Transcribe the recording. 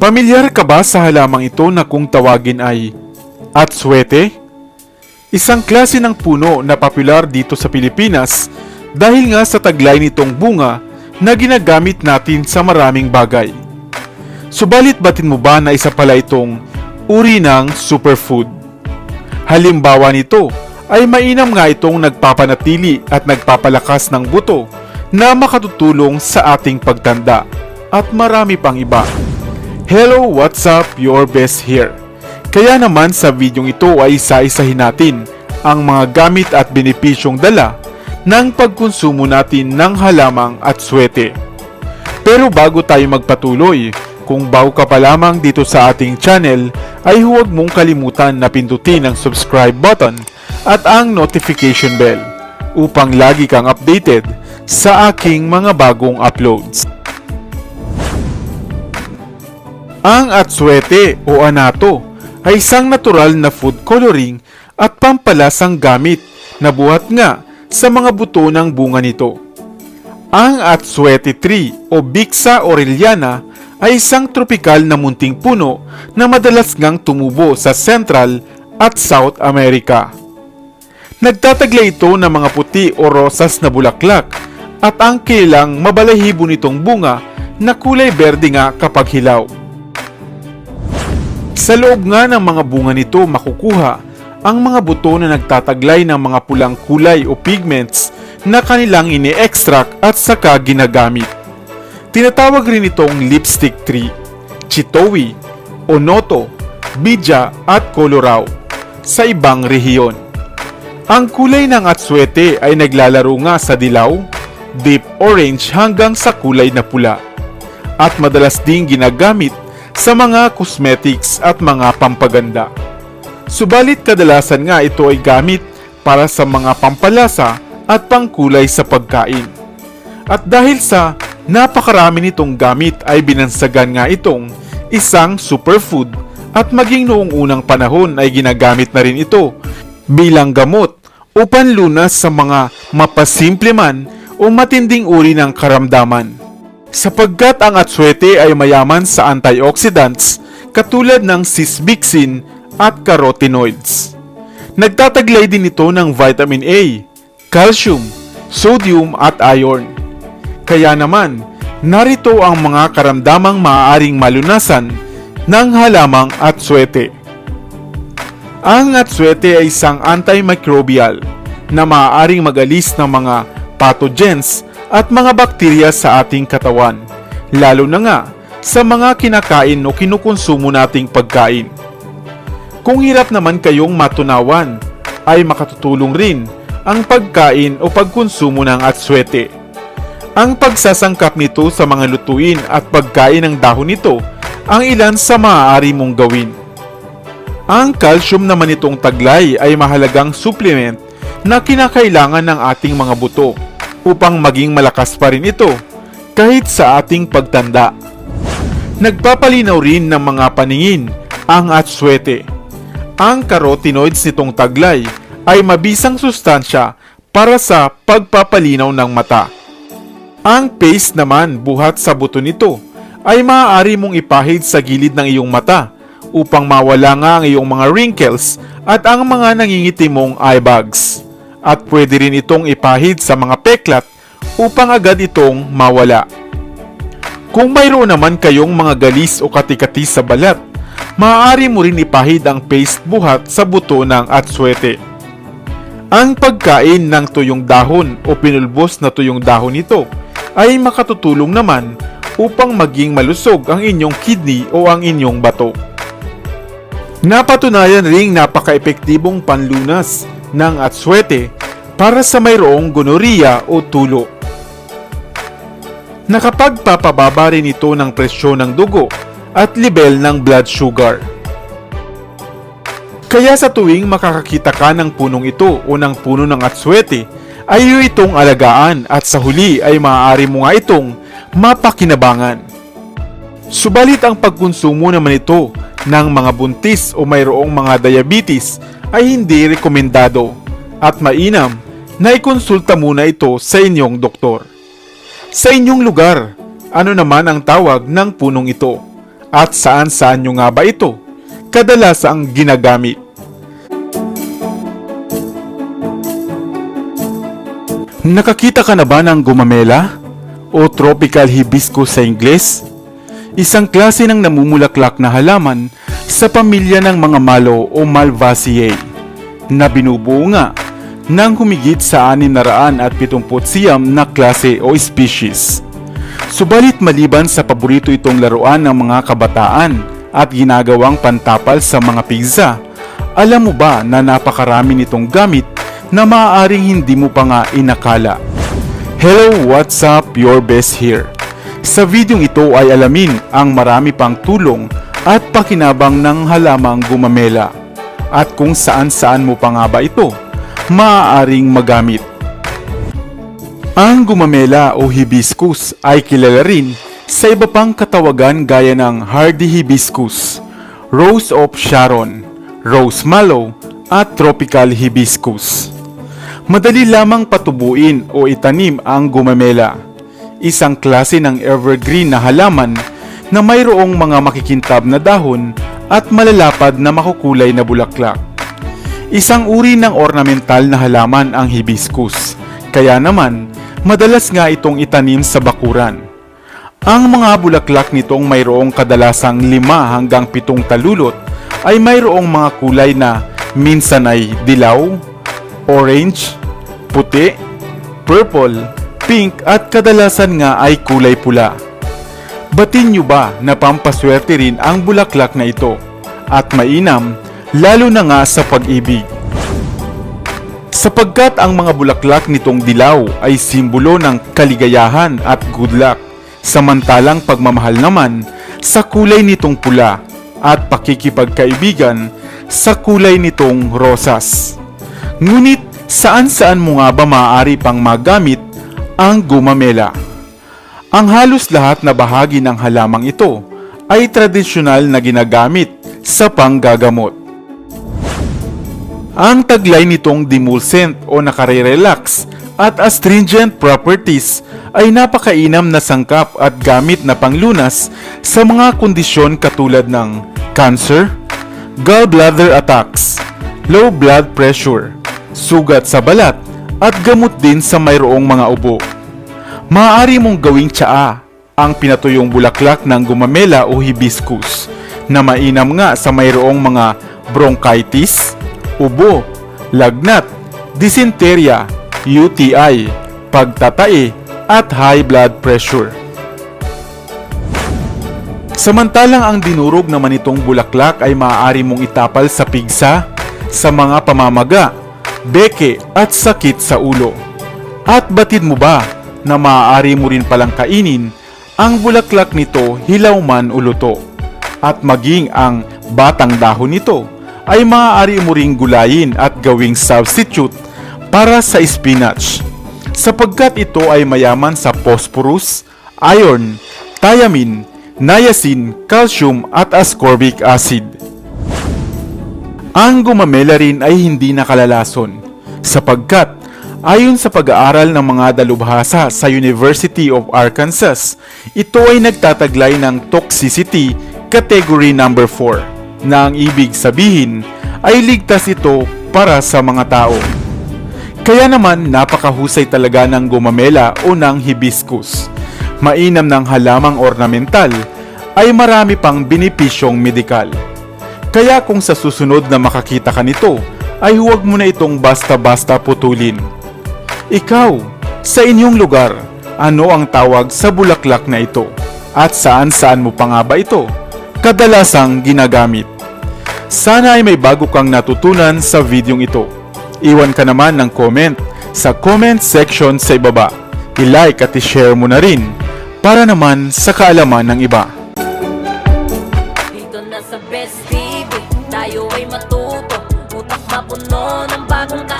Pamilyar ka ba sa halamang ito na kung tawagin ay atswete? Isang klase ng puno na popular dito sa Pilipinas dahil nga sa taglay nitong bunga na ginagamit natin sa maraming bagay. Subalit batin mo ba na isa pala itong uri ng superfood? Halimbawa nito ay mainam nga itong nagpapanatili at nagpapalakas ng buto na makatutulong sa ating pagtanda at marami pang iba. Hello, what's up? Your best here. Kaya naman sa videong ito ay isa-isahin natin ang mga gamit at benepisyong dala ng pagkonsumo natin ng halamang at swete. Pero bago tayo magpatuloy, kung bago ka pa lamang dito sa ating channel, ay huwag mong kalimutan na pindutin ang subscribe button at ang notification bell upang lagi kang updated sa aking mga bagong uploads. Ang atswete o anato ay isang natural na food coloring at pampalasang gamit na buhat nga sa mga buto ng bunga nito. Ang atswete tree o Bixa aureliana ay isang tropikal na munting puno na madalas ngang tumubo sa Central at South America. Nagtataglay ito ng mga puti o rosas na bulaklak at ang kilang mabalahibo nitong bunga na kulay berde nga kapag hilaw. Sa loob nga ng mga bunga nito makukuha ang mga buto na nagtataglay ng mga pulang kulay o pigments na kanilang ini-extract at saka ginagamit. Tinatawag rin itong lipstick tree, chitowi, onoto, bidya at kolorao sa ibang rehiyon. Ang kulay ng atswete ay naglalaro nga sa dilaw, deep orange hanggang sa kulay na pula at madalas ding ginagamit sa mga cosmetics at mga pampaganda. Subalit kadalasan nga ito ay gamit para sa mga pampalasa at pangkulay sa pagkain. At dahil sa napakarami nitong gamit ay binansagan nga itong isang superfood at maging noong unang panahon ay ginagamit na rin ito bilang gamot o panlunas sa mga mapasimple man o matinding uri ng karamdaman sapagkat ang atswete ay mayaman sa antioxidants katulad ng sisbixin at carotenoids. Nagtataglay din ito ng vitamin A, calcium, sodium at iron. Kaya naman, narito ang mga karamdamang maaaring malunasan ng halamang atswete. Ang atswete ay isang antimicrobial na maaaring magalis ng mga pathogens at mga bakterya sa ating katawan, lalo na nga sa mga kinakain o kinukonsumo nating pagkain. Kung hirap naman kayong matunawan, ay makatutulong rin ang pagkain o pagkonsumo ng atswete. Ang pagsasangkap nito sa mga lutuin at pagkain ng dahon nito ang ilan sa maaari mong gawin. Ang calcium naman itong taglay ay mahalagang supplement na kinakailangan ng ating mga buto upang maging malakas pa rin ito kahit sa ating pagtanda. Nagpapalinaw rin ng mga paningin ang atswete. Ang carotenoids nitong taglay ay mabisang sustansya para sa pagpapalinaw ng mata. Ang paste naman buhat sa buto nito ay maaari mong ipahid sa gilid ng iyong mata upang mawala nga ang iyong mga wrinkles at ang mga nangingiti mong eye bags. At pwede rin itong ipahid sa mga peklat upang agad itong mawala. Kung mayroon naman kayong mga galis o katikati sa balat, maaari mo rin ipahid ang paste buhat sa buto ng atswete. Ang pagkain ng tuyong dahon o pinulbos na tuyong dahon nito ay makatutulong naman upang maging malusog ang inyong kidney o ang inyong bato. Napatunayan ring napaka-epektibong panlunas ng atswete para sa mayroong gonorrhea o tulo. Nakapagpapababa rin ito ng presyon ng dugo at level ng blood sugar. Kaya sa tuwing makakakita ka ng punong ito o ng puno ng atswete, ay itong alagaan at sa huli ay maaari mo nga itong mapakinabangan. Subalit ang pagkonsumo naman ito ng mga buntis o mayroong mga diabetes ay hindi rekomendado at mainam na ikonsulta muna ito sa inyong doktor. Sa inyong lugar, ano naman ang tawag ng punong ito? At saan-saan nyo nga ba ito? Kadalasang ginagamit. Nakakita ka na ba ng gumamela? O tropical hibiscus sa Ingles? Isang klase ng namumulaklak na halaman sa pamilya ng mga malo o Malvaceae na binubuo nga ng humigit sa 679 na klase o species. Subalit maliban sa paborito itong laruan ng mga kabataan at ginagawang pantapal sa mga pizza, alam mo ba na napakarami nitong gamit na maaaring hindi mo pa nga inakala? Hello, what's up? Your best here. Sa videong ito ay alamin ang marami pang tulong at pakinabang ng halamang gumamela at kung saan-saan mo pa nga ba ito maaaring magamit. Ang gumamela o hibiscus ay kilala rin sa iba pang katawagan gaya ng hardy hibiscus, rose of Sharon, rose mallow, at tropical hibiscus. Madali lamang patubuin o itanim ang gumamela, isang klase ng evergreen na halaman na mayroong mga makikintab na dahon at malalapad na makukulay na bulaklak. Isang uri ng ornamental na halaman ang hibiscus, kaya naman madalas nga itong itanim sa bakuran. Ang mga bulaklak nitong mayroong kadalasang lima hanggang pitong talulot ay mayroong mga kulay na minsan ay dilaw, orange, puti, purple, pink at kadalasan nga ay kulay pula. Batin nyo ba na pampaswerte rin ang bulaklak na ito at mainam lalo na nga sa pag-ibig? Sapagkat ang mga bulaklak nitong dilaw ay simbolo ng kaligayahan at good luck, samantalang pagmamahal naman sa kulay nitong pula at pakikipagkaibigan sa kulay nitong rosas. Ngunit saan-saan mo nga ba maaari pang magamit ang gumamela? Ang halos lahat na bahagi ng halamang ito ay tradisyonal na ginagamit sa panggagamot. Ang taglay nitong demulcent o nakare-relax at astringent properties ay napakainam na sangkap at gamit na panglunas sa mga kondisyon katulad ng cancer, gallbladder attacks, low blood pressure, sugat sa balat, at gamot din sa mayroong mga ubo. Maaari mong gawing tsaa ang pinatuyong bulaklak ng gumamela o hibiscus na mainam nga sa mayroong mga bronchitis, ubo, lagnat, dysenteria, UTI, pagtatae, at high blood pressure. Samantalang ang dinurog naman itong bulaklak ay maaari mong itapal sa pigsa, sa mga pamamaga, beke at sakit sa ulo. At batid mo ba na maaari mo rin palang kainin ang bulaklak nito hilaw man o luto? At maging ang batang dahon nito ay maaari mo ring gulayin at gawing substitute para sa spinach sapagkat ito ay mayaman sa phosphorus, iron, thiamine, niacin, calcium at ascorbic acid. Ang gumamela rin ay hindi nakalalason sapagkat ayon sa pag-aaral ng mga dalubhasa sa University of Arkansas, ito ay nagtataglay ng toxicity category number 4 na ang ibig sabihin ay ligtas ito para sa mga tao. Kaya naman napakahusay talaga ng gumamela o ng hibiscus. Mainam ng halamang ornamental ay marami pang benepisyong medikal. Kaya kung sa susunod na makakita ka nito, ay huwag mo na itong basta-basta putulin. Ikaw, sa inyong lugar, ano ang tawag sa bulaklak na ito? At saan-saan mo pa nga ba ito? Kadalasang ginagamit. Sana ay may bago kang natutunan sa videong ito. Iwan ka naman ng comment sa comment section sa ibaba. I-like at i-share mo na rin para naman sa kaalaman ng iba. Dito na sa Best TV, tayo ay matuto Utak mapuno ng bagong kaalaman